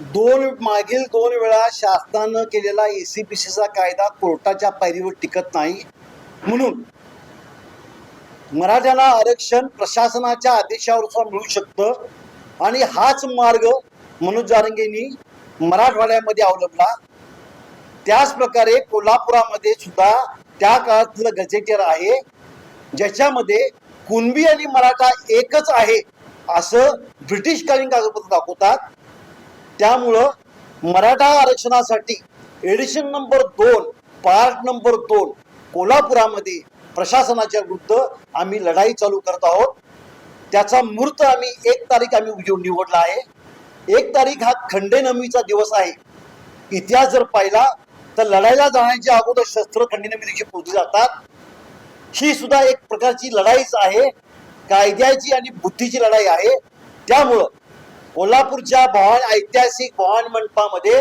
दोन मागील दोन वेळा शासनानं केलेला एसीपीसीचा कायदा कोर्टाच्या पायरीवर टिकत नाही. म्हणून मराठ्याला आरक्षण प्रशासनाच्या आदेशावर सुद्धा मिळू शकतं आणि हाच मार्ग मनोज जारंगेंनी मराठवाड्यामध्ये अवलंबला. त्याच प्रकारे कोल्हापुरामध्ये सुद्धा त्या काळातलं गजेटियर आहे ज्याच्यामध्ये कुणबी आणि मराठा एकच आहे असं ब्रिटिशकालीन कागदपत्र दाखवतात. त्यामुळं मराठा आरक्षणासाठी एडिशन नंबर दोन पार्ट नंबर दोन कोल्हापुरामध्ये प्रशासनाच्या विरुद्ध आम्ही लढाई चालू करत आहोत. त्याचा मुहूर्त आम्ही एक तारीख आम्ही निवडला आहे. एक तारीख हा खंडेनमीचा दिवस आहे. इतिहास जर पाहिला तर लढाईला जाण्याच्या अगोदर शस्त्र खंडेनमी दिवशी पोहोचली जातात. ही सुद्धा एक प्रकारची लढाईच आहे. कायद्याची आणि बुद्धीची लढाई आहे. त्यामुळं कोल्हापूरच्या भवान ऐतिहासिक भवान मंडपामध्ये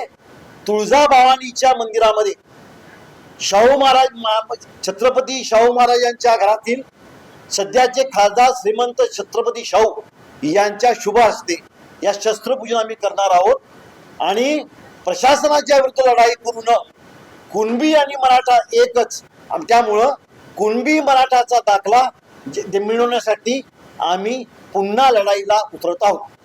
तुळजाभवानीच्या मंदिरामध्ये शाहू महाराज छत्रपती शाहू महाराजांच्या घरातील सध्याचे खासदार श्रीमंत छत्रपती शाहू यांच्या शुभ हस्ते या शस्त्रपूजन आम्ही करणार आहोत. आणि प्रशासनाच्या विरुद्ध लढाई करून कुणबी आणि मराठा एकच. आणि त्यामुळं कुणबी मराठाचा दाखला मिळवण्यासाठी आम्ही पुन्हा लढाईला उतरत आहोत.